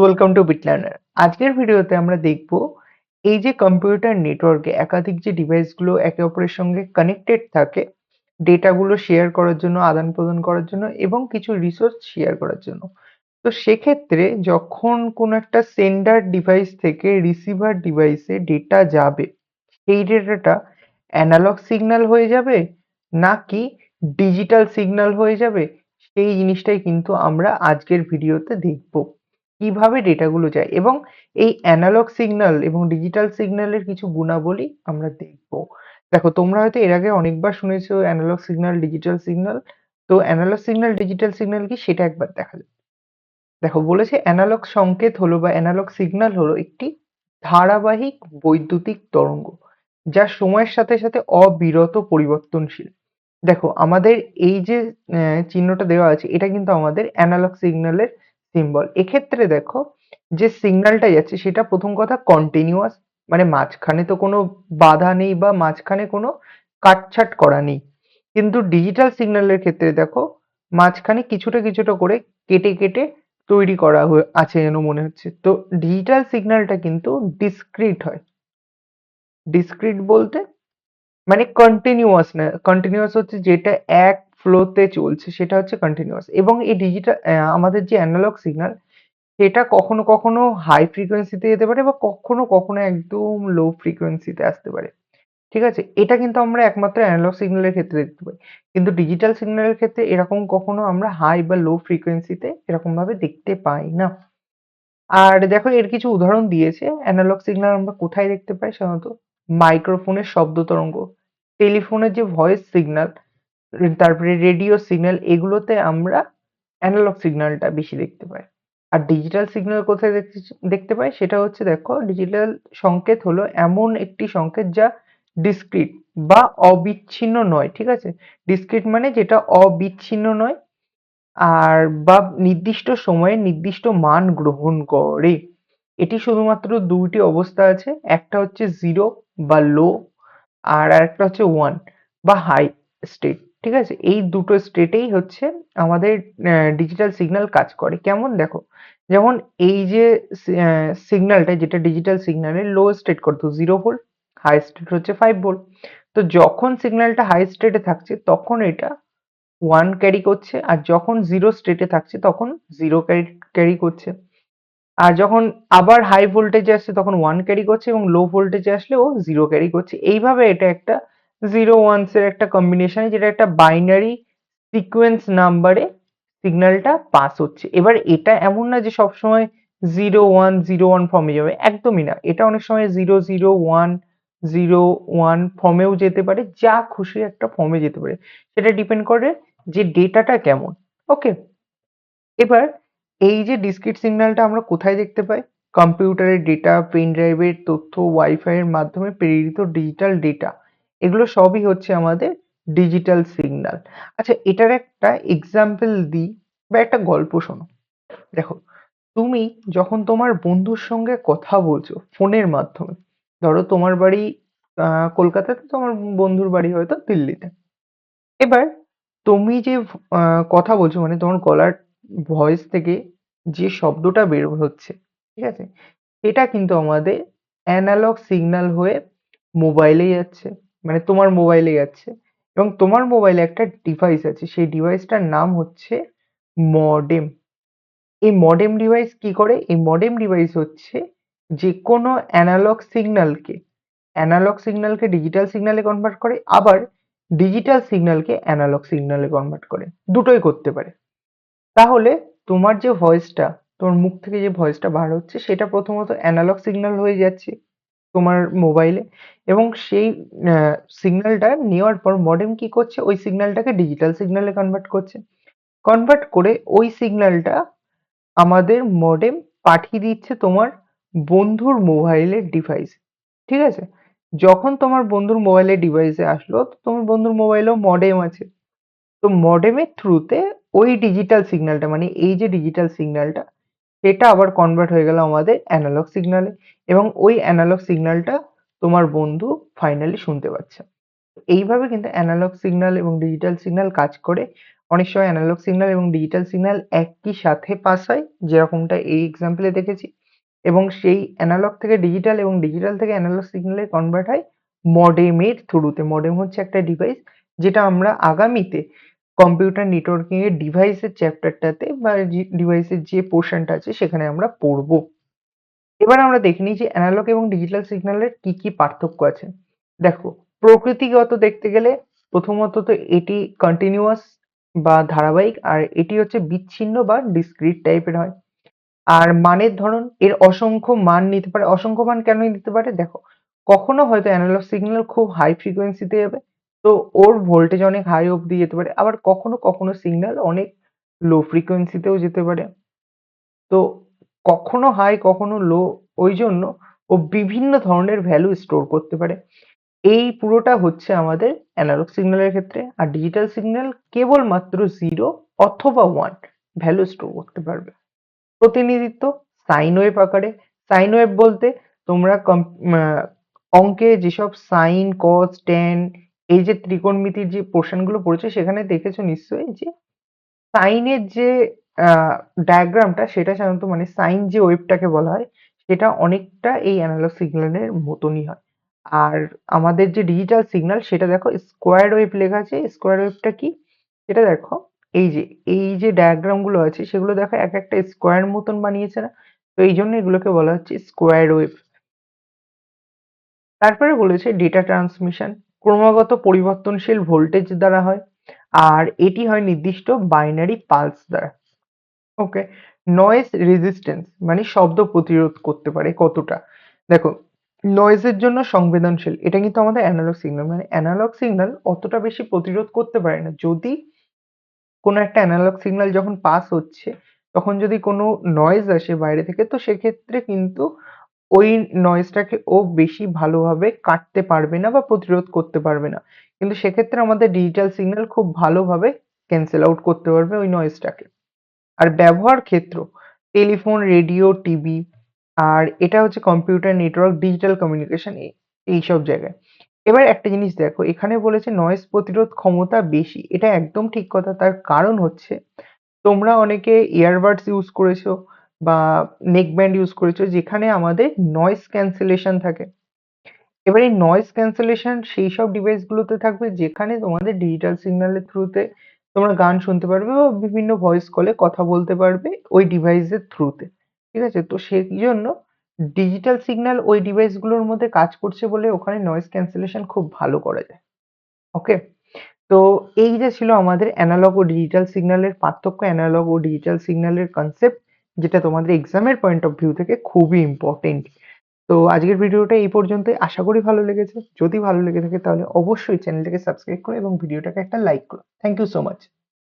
Welcome to বিটলার্নার আজকের ভিডিওতে আমরা দেখব এই যে কম্পিউটার নেটওয়ার্কে একাধিক যে ডিভাইসগুলো একে অপরের সঙ্গে কানেক্টেড থাকে ডেটাগুলো শেয়ার করার জন্য, আদান প্রদান করার জন্য এবং কিছু রিসোর্স শেয়ার করার জন্য। তো সেক্ষেত্রে যখন কোনো একটা সেন্ডার ডিভাইস থেকে রিসিভার ডিভাইসে ডেটা যাবে, সেই ডেটাটা অ্যানালগ সিগন্যাল হয়ে যাবে নাকি ডিজিটাল সিগন্যাল হয়ে যাবে, সেই জিনিসটাই কিন্তু আমরা আজকের ভিডিওতে দেখব। কীভাবে ডেটাগুলো যায় এবং এই অ্যানালগ সিগন্যাল এবং ডিজিটাল সিগন্যালের কিছু গুণাবলী আমরা দেখব। দেখো, তোমরা হয়তো এর আগে অনেকবার শুনেছো অ্যানালগ সিগন্যাল ডিজিটাল সিগন্যাল তো অ্যানালগ সিগন্যাল ডিজিটাল সিগন্যাল কি? সেটা একবার দেখা যাক। দেখো, বলেছে অ্যানালগ সংকেত হলো বা অ্যানালগ সিগন্যাল হলো একটি ধারাবাহিক বৈদ্যুতিক তরঙ্গ, যা সময়ের সাথে সাথে অবিরত পরিবর্তনশীল। দেখো, আমাদের এই যে চিহ্নটা দেওয়া আছে, এটা কিন্তু আমাদের অ্যানালগ সিগন্যালের সিম্বল এক্ষেত্রে দেখো, যে সিগন্যালটা যাচ্ছে, সেটা প্রথম কথা কন্টিনিউয়াস মানে মাঝখানে তো কোনো বাধা নেই বা মাঝখানে কোনো কাটছাট করা নেই। কিন্তু ডিজিটাল সিগন্যালের ক্ষেত্রে দেখো, মাঝখানে কিছুটা কিছুটা করে কেটে কেটে তৈরি করা হয়ে, আছে যেন মনে হচ্ছে। তো ডিজিটাল সিগন্যালটা কিন্তু ডিসক্রিট হয়। ডিসক্রিট বলতে মানে কন্টিনিউয়াস না কন্টিনিউয়াস হচ্ছে যেটা এক ফ্লোতে চলছে, সেটা হচ্ছে কন্টিনিউয়াস এবং এই ডিজিটাল আমাদের যে অ্যানালগ সিগন্যাল সেটা কখনো কখনো হাই ফ্রিকোয়েন্সিতে যেতে পারে বা কখনো কখনো একদম লো ফ্রিকোয়েন্সিতে আসতে পারে। ঠিক আছে? এটা কিন্তু আমরা একমাত্র অ্যানালগ সিগন্যালের ক্ষেত্রে দেখতে পাই। কিন্তু ডিজিটাল সিগন্যালের ক্ষেত্রে এরকম কখনো আমরা হাই বা লো ফ্রিকোয়েন্সিতে এরকম ভাবে দেখতে পাই না। আর দেখো, এর কিছু উদাহরণ দিয়েছে। অ্যানালগ সিগন্যাল আমরা কোথায় দেখতে পাই সাধারণত? মাইক্রোফোনের শব্দ তরঙ্গ। টেলিফোনের যে ভয়েস সিগন্যাল তারপরে রেডিও সিগন্যাল এগুলোতে আমরা অ্যানালগ সিগন্যালটা বেশি দেখতে পাই। আর ডিজিটাল সিগন্যাল কোথায় দেখতে পাই? সেটা হচ্ছে দেখো ডিজিটাল সংকেত হলো এমন একটি সংকেত যা ডিসক্রিট বা অবিচ্ছিন্ন নয়, ঠিক আছে? ডিসক্রিট মানে যেটা অবিচ্ছিন্ন নয় আর বা নির্দিষ্ট সময়ে নির্দিষ্ট মান গ্রহণ করে। এটি শুধুমাত্র দুইটি অবস্থা আছে, একটা হচ্ছে জিরো বা লো আর একটা হচ্ছে ওয়ান বা হাই স্টেট ঠিক আছে? এই দুটো স্টেটেই হচ্ছে আমাদের ডিজিটাল সিগন্যাল কাজ করে। কেমন? দেখো, যেমন এই যে সিগন্যালটা যেটা ডিজিটাল সিগন্যালের লো স্টেট করতো জিরো ভোল্ট হাই স্টেট হচ্ছে ফাইভ ভোল্ট তো যখন সিগন্যালটা হাই স্টেটে থাকছে, তখন এটা ওয়ান ক্যারি করছে, আর যখন জিরো স্টেটে থাকছে, তখন জিরো ক্যারি ক্যারি করছে। আর যখন আবার হাই ভোল্টেজে আসছে, তখন ওয়ান ক্যারি করছে, এবং লো ভোল্টেজে আসলে ও জিরো ক্যারি করছে। এইভাবে এটা একটা জিরো ওয়ানস এর একটা কম্বিনেশন যেটা একটা বাইনারি সিকোয়েন্স নাম্বারে সিগন্যালটা পাস হচ্ছে। এবার এটা এমন না যে সবসময় জিরো ওয়ান জিরো ওয়ান ফর্মে যাবে, একদমই না। এটা অনেক সময় zero zero one zero one ফর্মেও যেতে পারে, যা খুশি একটা ফর্মে যেতে পারে। সেটা ডিপেন্ড করে যে ডেটাটা কেমন ওকে এবার এই যে ডিসক্রিট সিগন্যালটা আমরা কোথায় দেখতে পাই? কম্পিউটারের ডেটা পেন ড্রাইভের তথ্য ওয়াইফাই এর মাধ্যমে প্রেরিত ডিজিটাল ডেটা এগুলো সবই হচ্ছে আমাদের ডিজিটাল সিগন্যাল আচ্ছা এটার একটা এক্সাম্পল দিই বা একটা গল্প শোনো। দেখো, তুমি যখন তোমার বন্ধুর সঙ্গে কথা বলছো ফোনের মাধ্যমে, ধরো তোমার বাড়ি কলকাতাতে তোমার বন্ধুর বাড়ি হয়তো দিল্লিতে। এবার তুমি যে কথা বলছো মানে তোমার গলার ভয়েস থেকে যে শব্দটা বের হচ্ছে, ঠিক আছে? এটা কিন্তু আমাদের অ্যানালগ সিগন্যাল হয়ে মোবাইলে যাচ্ছে। মানে তোমার মোবাইলে যাচ্ছে এবং তোমার মোবাইলে একটা ডিভাইস আছে, সেই ডিভাইসটার নাম হচ্ছে মডেম এই মডেম ডিভাইস কি করে? এই মডেম ডিভাইস হচ্ছে যে কোনো অ্যানালগ সিগন্যালকে অ্যানালগ সিগন্যালকে ডিজিটাল সিগন্যালে কনভার্ট করে, আবার ডিজিটাল সিগন্যালকে অ্যানালগ সিগন্যালে কনভার্ট করে। দুটোই করতে পারে। তাহলে তোমার যে ভয়েসটা তোমার মুখ থেকে যে ভয়েসটা বার হচ্ছে, সেটা প্রথমত অ্যানালগ সিগন্যাল হয়ে যাচ্ছে। তোমার মোবাইলে এবং সেই সিগন্যালটা নেওয়ার পর মডেম কি করছে? ওই সিগন্যালটাকে ডিজিটাল সিগন্যালে কনভার্ট করছে। কনভার্ট করে ওই সিগন্যালটা আমাদের মডেম পাঠিয়ে দিচ্ছে তোমার বন্ধুর মোবাইলের ডিভাইস ঠিক আছে? যখন তোমার বন্ধুর মোবাইলের ডিভাইসে আসলো, তো তোমার বন্ধুর মোবাইলেও মডেম আছে। তো মডেমের থ্রুতে ওই ডিজিটাল সিগন্যালটা মানে এই যে ডিজিটাল সিগন্যালটা সেটা আবার কনভার্ট হয়ে গেল আমাদের অ্যানালগ সিগনালে এবং ওই অ্যানালগ সিগনালটা তোমার বন্ধু ফাইনালি শুনতে পাচ্ছে। এইভাবে কিন্তু অ্যানালগ সিগন্যাল এবং ডিজিটাল সিগন্যাল কাজ করে। অনেক সময় অ্যানালগ সিগন্যাল এবং ডিজিটাল সিগন্যাল একই সাথে পাস হয়, যেরকমটা এই এক্সাম্পলে দেখেছি। এবং সেই অ্যানালগ থেকে ডিজিটাল এবং ডিজিটাল থেকে অ্যানালগ সিগন্যালে কনভার্ট হয় মডেমের থ্রুতে মডেম হচ্ছে একটা ডিভাইস যেটা আমরা আগামীতে কম্পিউটার নেটওয়ার্কিং এর ডিভাইসের চ্যাপ্টারটাতে বা ডিভাইসের যে পোর্শনটা আছে সেখানে আমরা পড়ব। এবার আমরা দেখে নিই যে অ্যানালগ এবং ডিজিটাল সিগন্যালের কি কি পার্থক্য আছে। দেখো, প্রকৃতিগত দেখতে গেলে প্রথমত তো এটি কন্টিনিউয়াস বা ধারাবাহিক, আর এটি হচ্ছে বিচ্ছিন্ন বা ডিসক্রিট টাইপের হয়। আর মানের ধরন, এর অসংখ্য মান নিতে পারে। অসংখ্য মান কেন নিতে পারে? দেখো, কখনো হয়তো অ্যানালগ সিগন্যাল খুব হাই ফ্রিকোয়েন্সিতে যাবে তো ওর ভোল্টেজ অনেক হাই অবধি যেতে পারে। আবার কখনো কখনো সিগন্যাল অনেক লো ফ্রিকোয়েন্সিতেও যেতে পারে। তো কখনো হাই কখনো লো ওই জন্য ও বিভিন্ন ধরনের ভ্যালু স্টোর করতে পারে। এই পুরোটা হচ্ছে আমাদের অ্যানালগ সিগন্যালের ক্ষেত্রে। আর ডিজিটাল সিগন্যাল কেবলমাত্র জিরো অথবা ওয়ান ভ্যালু স্টোর করতে পারবে। প্রতিনিধিত্ব সাইন ওয়েভ আকারে। সাইন ওয়েভ বলতে তোমরা অঙ্কে যেসব সাইন কস টেন এই যে ত্রিকোণমিতির যে পোর্শনগুলো পড়েছে, সেখানে দেখেছ নিশ্চয়ই যে সাইনের যে ডায়াগ্রামটা সেটা সাধারণত মানে সাইন যে ওয়েভটাকে বলা হয়, সেটা অনেকটা এই অ্যানালগ সিগন্যালের মতনই হয়। আর আমাদের যে ডিজিটাল সিগন্যাল সেটা দেখো স্কোয়ার ওয়েভ লেখা আছে স্কোয়ার ওয়েভটা কি? সেটা দেখো, এই যে এই যে ডায়াগ্রামগুলো আছে, সেগুলো দেখো এক একটা স্কোয়ার মতন বানিয়েছে না, তো এই জন্য এগুলোকে বলা হচ্ছে স্কোয়ার ওয়েভ তারপরে বলেছে ডেটা ট্রান্সমিশন ক্রমাগত পরিবর্তনশীল ভোল্টেজ দ্বারা হয়, আর এটি হয় নির্দিষ্ট বাইনারি পালস দ্বারা। ওকে নয়েজ রেজিস্ট্যান্স মানে শব্দ প্রতিরোধ করতে পারে কতটা। দেখো নয়েজের জন্য সংবেদনশীল, এটা কিন্তু আমাদের অ্যানালগ সিগন্যাল মানে অ্যানালগ সিগন্যাল অতটা বেশি প্রতিরোধ করতে পারে না। যদি কোনো একটা অ্যানালগ সিগন্যাল যখন পাস হচ্ছে, তখন যদি কোনো নয়েজ আসে বাইরে থেকে, তো সেক্ষেত্রে কিন্তু ওই নয়েজটাকে ও বেশি ভালোভাবে কাটতে পারবে না বা প্রতিরোধ করতে পারবে না। কিন্তু সেক্ষেত্রে আমাদের ডিজিটাল সিগন্যাল খুব ভালোভাবে ক্যান্সেল আউট করতে পারবে ওই নয়েজটাকে আর ব্যবহার ক্ষেত্র টেলিফোন রেডিও টিভি আর এটা হচ্ছে কম্পিউটার নেটওয়ার্ক ডিজিটাল কমিউনিকেশন এইসব জায়গায়। এবার একটা জিনিস দেখো, এখানে বলেছে নয়েজ প্রতিরোধ ক্ষমতা বেশি। এটা একদম ঠিক কথা, তার কারণ হচ্ছে তোমরা অনেকে ইয়ারবাডস ইউজ করেছ বা নেক ব্যান্ড ইউজ করেছ, যেখানে আমাদের নয়েস ক্যান্সেলেশন থাকে। এবার এই নয়েজ ক্যান্সেলেশন সেই সব ডিভাইস গুলোতে থাকবে, যেখানে তোমাদের ডিজিটাল সিগন্যালের থ্রুতে তোমরা গান শুনতে পারবে বা বিভিন্ন ভয়েস কলে কথা বলতে পারবে ওই ডিভাইসের থ্রুতে ঠিক আছে? তো সেই জন্য ডিজিটাল সিগন্যাল ওই ডিভাইসগুলোর মধ্যে কাজ করছে বলে ওখানে নয়েস ক্যান্সেলেশন খুব ভালো করা যায়। ওকে তো এই যে ছিল আমাদের অ্যানালগ ও ডিজিটাল সিগন্যালের পার্থক্য অ্যানালগ ও ডিজিটাল সিগন্যালের কনসেপ্ট যেটা তোমাদের এক্সামের পয়েন্ট অফ ভিউ থেকে খুবই ইম্পর্টেন্ট তো আজকের ভিডিওটা এই পর্যন্তই। আশা করি ভালো লেগেছে। যদি ভালো লেগে থাকে তাহলে অবশ্যই চ্যানেলটাকে সাবস্ক্রাইব করো এবং ভিডিওটাকে একটা লাইক করো। Thank you so much